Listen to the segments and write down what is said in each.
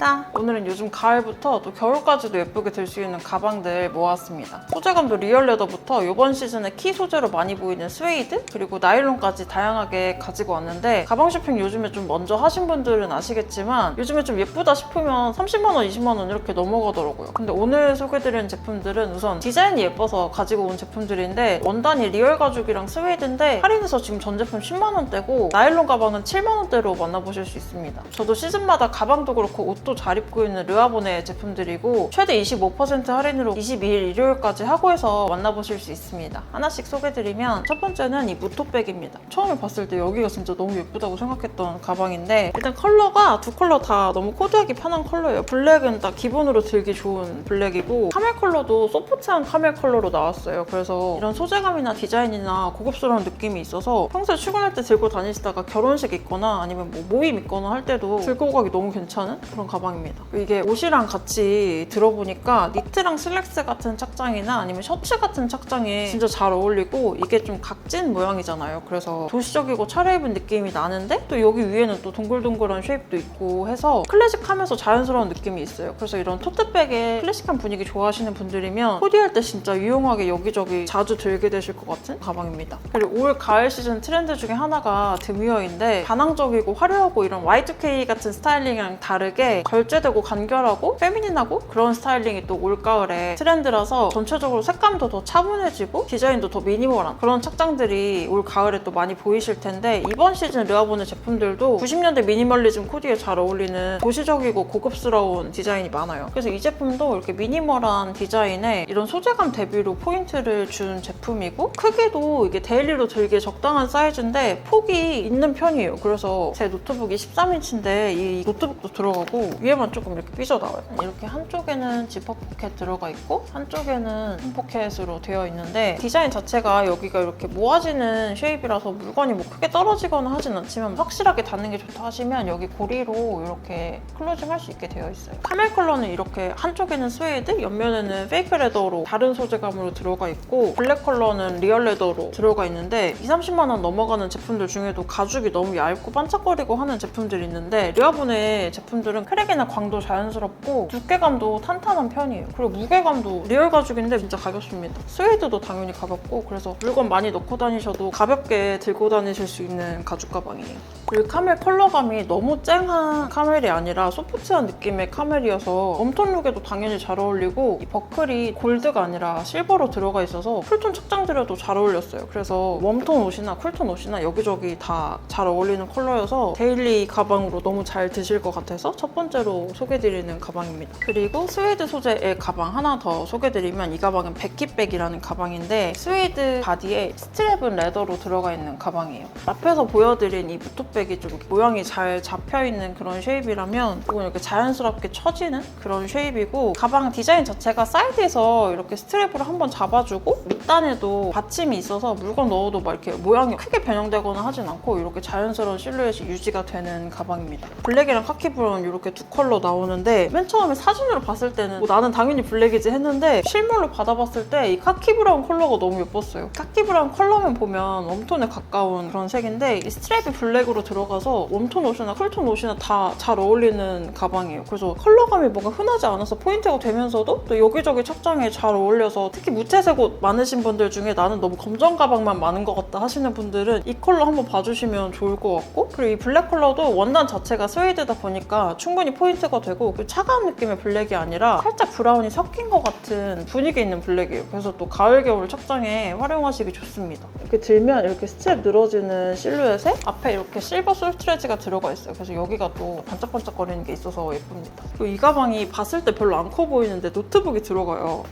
반갑습니다. 오늘은 요즘 가을부터 또 겨울까지도 예쁘게 들 수 있는 가방들 모았습니다. 소재감도 리얼 레더부터 이번 시즌에 키 소재로 많이 보이는 스웨이드 그리고 나일론까지 다양하게 가지고 왔는데 가방 쇼핑 요즘에 좀 먼저 하신 분들은 아시겠지만 요즘에 좀 예쁘다 싶으면 30만 원, 20만 원 이렇게 넘어가더라고요. 근데 오늘 소개드리는 제품들은 우선 디자인이 예뻐서 가지고 온 제품들인데 원단이 리얼 가죽이랑 스웨이드인데 할인해서 지금 전 제품 10만 원대고 나일론 가방은 7만 원대로 만나보실 수 있습니다. 저도 시즌마다 가방도 그렇고 옷도 잘 입고 있는 르아보네 제품들이고 최대 25% 할인으로 22일 일요일까지 하고 해서 만나보실 수 있습니다. 하나씩 소개드리면 첫 번째는 이 무토백입니다. 처음에 봤을 때 여기가 진짜 너무 예쁘다고 생각했던 가방인데 일단 컬러가 두 컬러 다 너무 코디하기 편한 컬러예요. 블랙은 딱 기본으로 들기 좋은 블랙이고 카멜 컬러도 소프트한 카멜 컬러로 나왔어요. 그래서 이런 소재감이나 디자인이나 고급스러운 느낌이 있어서 평소에 출근할 때 들고 다니시다가 결혼식 있거나 아니면 뭐 모임 있거나 할 때도 들고 가기 너무 괜찮은 그런 가방 입니다. 이게 옷이랑 같이 들어보니까 니트랑 슬랙스 같은 착장이나 아니면 셔츠 같은 착장에 진짜 잘 어울리고 이게 좀 각진 모양이잖아요. 그래서 도시적이고 차려입은 느낌이 나는데 또 여기 위에는 또 동글동글한 쉐입도 있고 해서 클래식하면서 자연스러운 느낌이 있어요. 그래서 이런 토트백의 클래식한 분위기 좋아하시는 분들이면 코디할 때 진짜 유용하게 여기저기 자주 들게 되실 것 같은 가방입니다. 그리고 올 가을 시즌 트렌드 중에 하나가 드미어인데 반항적이고 화려하고 이런 Y2K 같은 스타일링이랑 다르게 결제되고 간결하고 페미닌하고 그런 스타일링이 또 올가을에 트렌드라서 전체적으로 색감도 더 차분해지고 디자인도 더 미니멀한 그런 착장들이 올 가을에 또 많이 보이실 텐데 이번 시즌 르아보네 제품들도 90년대 미니멀리즘 코디에 잘 어울리는 도시적이고 고급스러운 디자인이 많아요. 그래서 이 제품도 이렇게 미니멀한 디자인에 이런 소재감 대비로 포인트를 준 제품이고 크기도 이게 데일리로 들기에 적당한 사이즈인데 폭이 있는 편이에요. 그래서 제 노트북이 13인치인데 이 노트북도 들어가고 위에만 조금 이렇게 삐져나와요. 이렇게 한쪽에는 지퍼 포켓 들어가 있고 한쪽에는 홈 포켓으로 되어 있는데 디자인 자체가 여기가 이렇게 모아지는 쉐입이라서 물건이 뭐 크게 떨어지거나 하진 않지만 확실하게 닿는 게 좋다 하시면 여기 고리로 이렇게 클로징 할 수 있게 되어 있어요. 카멜 컬러는 이렇게 한쪽에는 스웨이드, 옆면에는 페이크 레더로 다른 소재감으로 들어가 있고 블랙 컬러는 리얼 레더로 들어가 있는데 2, 30만 원 넘어가는 제품들 중에도 가죽이 너무 얇고 반짝거리고 하는 제품들이 있는데 르아보네 제품들은 크 랙이나 광도 자연스럽고 두께감도 탄탄한 편이에요. 그리고 무게감도 리얼 가죽인데 진짜 가볍습니다. 스웨이드도 당연히 가볍고 그래서 물건 많이 넣고 다니셔도 가볍게 들고 다니실 수 있는 가죽 가방이에요. 그리고 카멜 컬러감이 너무 쨍한 카멜이 아니라 소프트한 느낌의 카멜이어서 웜톤 룩에도 당연히 잘 어울리고 이 버클이 골드가 아니라 실버로 들어가 있어서 쿨톤 착장들에도 잘 어울렸어요. 그래서 웜톤 옷이나 쿨톤 옷이나 여기저기 다 잘 어울리는 컬러여서 데일리 가방으로 너무 잘 드실 것 같아서 첫 번째로 소개드리는 가방입니다. 그리고 스웨이드 소재의 가방 하나 더 소개드리면 이 가방은 베키백이라는 가방인데 스웨이드 바디에 스트랩은 레더로 들어가 있는 가방이에요. 앞에서 보여드린 이 무토백 이 좀 모양이 잘 잡혀있는 그런 쉐입이라면 이건 이렇게 자연스럽게 처지는 그런 쉐입이고 가방 디자인 자체가 사이드에서 이렇게 스트랩으로 한번 잡아주고 밑단에도 받침이 있어서 물건 넣어도 막 이렇게 모양이 크게 변형되거나 하진 않고 이렇게 자연스러운 실루엣이 유지가 되는 가방입니다. 블랙이랑 카키 브라운 이렇게 두 컬러 나오는데 맨 처음에 사진으로 봤을 때는 뭐 나는 당연히 블랙이지 했는데 실물로 받아봤을 때 이 카키 브라운 컬러가 너무 예뻤어요. 카키 브라운 컬러면 보면 웜톤에 가까운 그런 색인데 이 스트랩이 블랙으로 들어가서 웜톤 옷이나 쿨톤 옷이나 다 잘 어울리는 가방이에요. 그래서 컬러감이 뭔가 흔하지 않아서 포인트가 되면서도 또 여기저기 착장에 잘 어울려서 특히 무채색 옷 많으신 분들 중에 나는 너무 검정 가방만 많은 것 같다 하시는 분들은 이 컬러 한번 봐주시면 좋을 것 같고 그리고 이 블랙 컬러도 원단 자체가 스웨이드다 보니까 충분히 포인트가 되고 그 차가운 느낌의 블랙이 아니라 살짝 브라운이 섞인 것 같은 분위기 있는 블랙이에요. 그래서 또 가을 겨울 착장에 활용하시기 좋습니다. 이렇게 들면 이렇게 스트랩 늘어지는 실루엣에 앞에 이렇게 실버 솔트레지가 들어가 있어요. 그래서 여기가 또 반짝반짝거리는 게 있어서 예쁩니다. 그리고 이 가방이 봤을 때 별로 안 커 보이는데 노트북이 들어가요.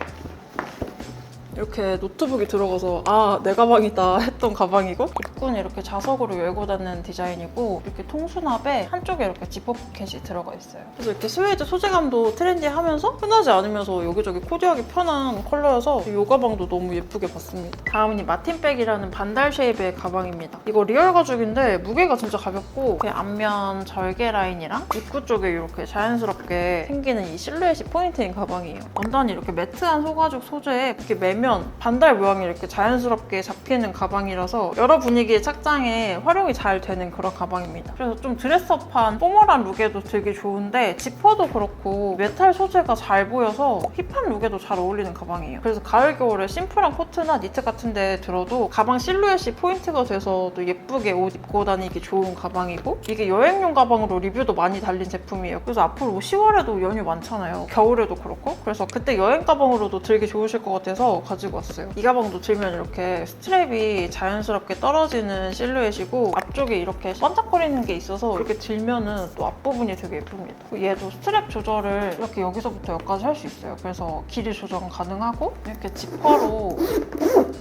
이렇게 노트북이 들어가서 아 내 가방이다 했던 가방이고? 입구는 이렇게 자석으로 열고 닫는 디자인이고 이렇게 통수납에 한쪽에 이렇게 지퍼 포켓이 들어가 있어요. 그래서 이렇게 스웨이드 소재감도 트렌디하면서 흔하지 않으면서 여기저기 코디하기 편한 컬러여서 이 가방도 너무 예쁘게 봤습니다. 다음은 이 마틴백이라는 반달 쉐입의 가방입니다. 이거 리얼 가죽인데 무게가 진짜 가볍고 그 앞면 절개 라인이랑 입구 쪽에 이렇게 자연스럽게 생기는 이 실루엣이 포인트인 가방이에요. 원단이 이렇게 매트한 소가죽 소재에 이렇게 매면 들면 반달 모양이 이렇게 자연스럽게 잡히는 가방이라서 여러 분위기의 착장에 활용이 잘 되는 그런 가방입니다. 그래서 좀 드레스업한 포멀한 룩에도 되게 좋은데 지퍼도 그렇고 메탈 소재가 잘 보여서 힙한 룩에도 잘 어울리는 가방이에요. 그래서 가을 겨울에 심플한 코트나 니트 같은 데 들어도 가방 실루엣이 포인트가 돼서 또 예쁘게 옷 입고 다니기 좋은 가방이고 이게 여행용 가방으로 리뷰도 많이 달린 제품이에요. 그래서 앞으로 10월에도 연휴 많잖아요. 겨울에도 그렇고 그래서 그때 여행 가방으로도 들기 좋으실 것 같아서 가지고 왔어요. 이 가방도 들면 이렇게 스트랩이 자연스럽게 떨어지는 실루엣이고 앞쪽에 이렇게 반짝거리는 게 있어서 이렇게 들면은 또 앞부분이 되게 예쁩니다. 얘도 스트랩 조절을 이렇게 여기서부터 여기까지 할 수 있어요. 그래서 길이 조정 가능하고 이렇게 지퍼로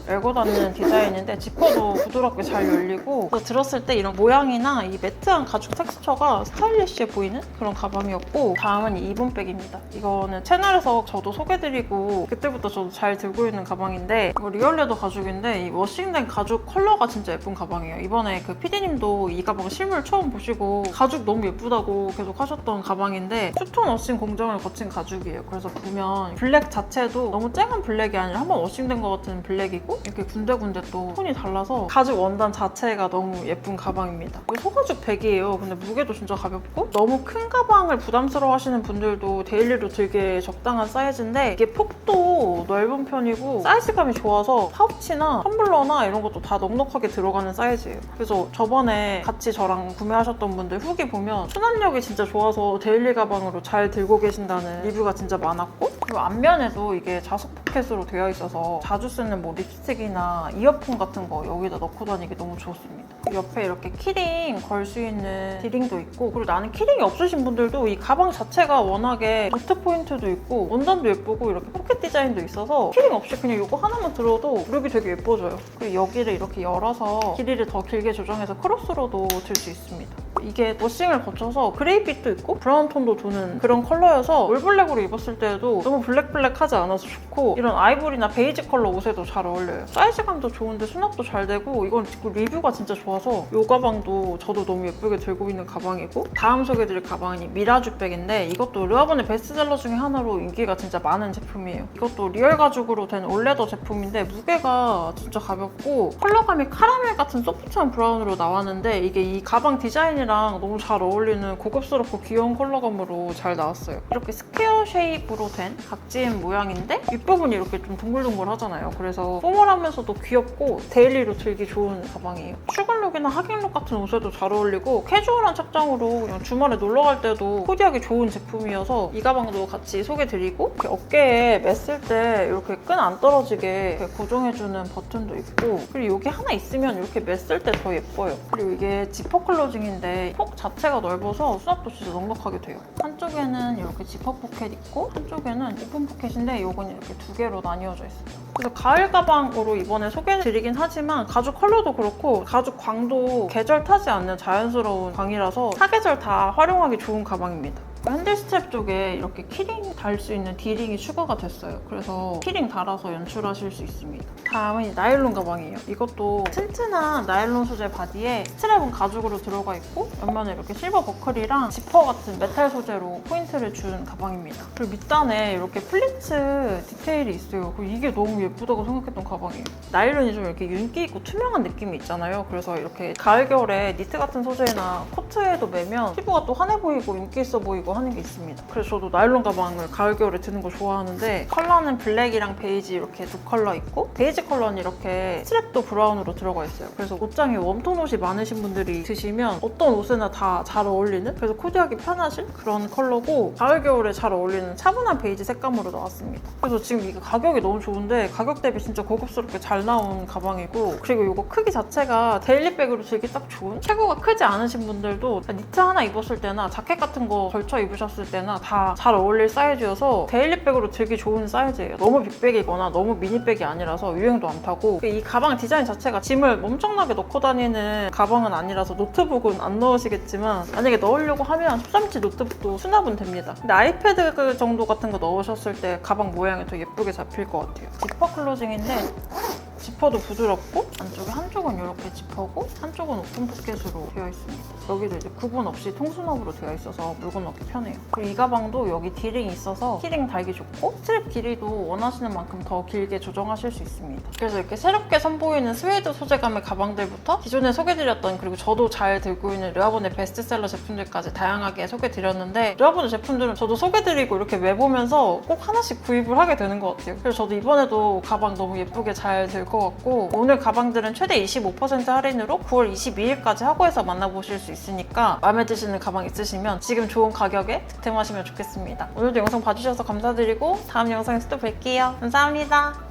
열고 다니는 디자인인데 지퍼도 부드럽게 잘 열리고 또 들었을 때 이런 모양이나 이 매트한 가죽 텍스처가 스타일리시해 보이는 그런 가방이었고 다음은 이 이분백입니다. 이거는 채널에서 저도 소개드리고 그때부터 저도 잘 들고 있는 가방인데 이거 리얼레더 가죽인데 이 워싱된 가죽 컬러가 진짜 예쁜 가방이에요. 이번에 그 PD님도 이 가방 실물 처음 보시고 가죽 너무 예쁘다고 계속 하셨던 가방인데 투톤 워싱 공정을 거친 가죽이에요. 그래서 보면 블랙 자체도 너무 쨍한 블랙이 아니라 한번 워싱된 것 같은 블랙이고 이렇게 군데군데 또 톤이 달라서 가죽 원단 자체가 너무 예쁜 가방입니다. 소가죽 백이에요. 근데 무게도 진짜 가볍고 너무 큰 가방을 부담스러워 하시는 분들도 데일리로 들기에 적당한 사이즈인데 이게 폭도 넓은 편이고 사이즈감이 좋아서 파우치나 텀블러나 이런 것도 다 넉넉하게 들어가는 사이즈예요. 그래서 저번에 같이 저랑 구매하셨던 분들 후기 보면 수납력이 진짜 좋아서 데일리 가방으로 잘 들고 계신다는 리뷰가 진짜 많았고 그리고 앞면에도 이게 자석 포켓으로 되어 있어서 자주 쓰는 뭐 립스틱이나 이어폰 같은 거 여기다 넣고 다니기 너무 좋습니다. 옆에 이렇게 키링 걸 수 있는 디링도 있고 그리고 나는 키링이 없으신 분들도 이 가방 자체가 워낙에 노트 포인트도 있고 원단도 예쁘고 이렇게 포켓 디자인도 있어서 키링 없이 그냥 이거 하나만 들어도 룩이 되게 예뻐져요. 그리고 여기를 이렇게 열어서 길이를 더 길게 조정해서 크로스로도 들 수 있습니다. 이게 워싱을 거쳐서 그레이빛도 있고 브라운 톤도 도는 그런 컬러여서 올블랙으로 입었을 때도 너무 블랙블랙하지 않아서 좋고 이런 아이보리나 베이지 컬러 옷에도 잘 어울려요. 사이즈감도 좋은데 수납도 잘 되고 이건 리뷰가 진짜 좋아 서 이 가방도 저도 너무 예쁘게 들고 있는 가방이고 다음 소개해드릴 가방이 미라주 백인데 이것도 르아본의 베스트셀러 중에 하나로 인기가 진짜 많은 제품이에요. 이것도 리얼 가죽으로 된 올레더 제품인데 무게가 진짜 가볍고 컬러감이 카라멜 같은 소프트한 브라운으로 나왔는데 이게 이 가방 디자인이랑 너무 잘 어울리는 고급스럽고 귀여운 컬러감으로 잘 나왔어요. 이렇게 스퀘어 쉐입으로 된 각진 모양인데 윗부분이 이렇게 좀 동글동글 하잖아요. 그래서 포멀하면서도 귀엽고 데일리로 들기 좋은 가방이에요. 출근룩 이나 하객룩 같은 옷에도 잘 어울리고 캐주얼한 착장으로 그냥 주말에 놀러 갈 때도 코디하기 좋은 제품이어서 이 가방도 같이 소개드리고 어깨에 맸을 때 이렇게 끈 안 떨어지게 고정해주는 버튼도 있고 그리고 여기 하나 있으면 이렇게 맸을 때 더 예뻐요. 그리고 이게 지퍼 클로징인데 폭 자체가 넓어서 수납도 진짜 넉넉하게 돼요. 한쪽에는 이렇게 지퍼 포켓 있고 한쪽에는 오픈 포켓인데 이건 이렇게 두 개로 나뉘어져 있어요. 그래서 가을 가방으로 이번에 소개해드리긴 하지만 가죽 컬러도 그렇고 가죽 광도 계절 타지 않는 자연스러운 광이라서 사계절 다 활용하기 좋은 가방입니다. 핸들 스트랩 쪽에 이렇게 키링 달 수 있는 디링이 추가가 됐어요. 그래서 키링 달아서 연출하실 수 있습니다. 다음은 이 나일론 가방이에요. 이것도 튼튼한 나일론 소재 바디에 스트랩은 가죽으로 들어가 있고 옆면에 이렇게 실버 버클이랑 지퍼 같은 메탈 소재로 포인트를 준 가방입니다. 그리고 밑단에 이렇게 플리츠 디테일이 있어요. 그리고 이게 너무 예쁘다고 생각했던 가방이에요. 나일론이 좀 이렇게 윤기 있고 투명한 느낌이 있잖아요. 그래서 이렇게 가을 겨울에 니트 같은 소재나 코트에도 매면 피부가 또 환해 보이고 윤기 있어 보이고 하는 게 있습니다. 그래서 저도 나일론 가방을 가을 겨울에 드는 거 좋아하는데 컬러는 블랙이랑 베이지 이렇게 두 컬러 있고 베이지 컬러는 이렇게 스트랩도 브라운으로 들어가 있어요. 그래서 옷장에 웜톤 옷이 많으신 분들이 드시면 어떤 옷에나 다 잘 어울리는 그래서 코디하기 편하실 그런 컬러고 가을 겨울에 잘 어울리는 차분한 베이지 색감으로 나왔습니다. 그래서 지금 이게 가격이 너무 좋은데 가격 대비 진짜 고급스럽게 잘 나온 가방이고 그리고 이거 크기 자체가 데일리백으로 들기 딱 좋은 체구가 크지 않으신 분들도 니트 하나 입었을 때나 자켓 같은 거 걸쳐 입 으셨을 때나 다 잘 어울릴 사이즈여서 데일리백으로 들기 좋은 사이즈예요. 너무 빅백이거나 너무 미니백이 아니라서 유행도 안 타고 이 가방 디자인 자체가 짐을 엄청나게 넣고 다니는 가방은 아니라서 노트북은 안 넣으시겠지만 만약에 넣으려고 하면 13인치 노트북도 수납은 됩니다. 근데 아이패드 그 정도 같은 거 넣으셨을 때 가방 모양이 더 예쁘게 잡힐 것 같아요. 지퍼 클로징인데 지퍼도 부드럽고 안쪽에 한쪽은 이렇게 지퍼고 한쪽은 오픈 포켓으로 되어 있습니다. 여기도 이제 구분 없이 통수납으로 되어 있어서 물건 넣기 편해요. 그리고 이 가방도 여기 디링이 있어서 키링 달기 좋고 스트랩 길이도 원하시는 만큼 더 길게 조정하실 수 있습니다. 그래서 이렇게 새롭게 선보이는 스웨이드 소재감의 가방들부터 기존에 소개드렸던 그리고 저도 잘 들고 있는 르아본의 베스트셀러 제품들까지 다양하게 소개드렸는데 르아본의 제품들은 저도 소개드리고 이렇게 매보면서 꼭 하나씩 구입을 하게 되는 것 같아요. 그래서 저도 이번에도 가방 너무 예쁘게 잘 들것 같고 오늘 가방들은 최대 25% 할인으로 9월 22일까지 하고에서 만나보실 수 있으니까 마음에 드시는 가방 있으시면 지금 좋은 가격에 득템하시면 좋겠습니다. 오늘도 영상 봐주셔서 감사드리고 다음 영상에서 또 뵐게요. 감사합니다.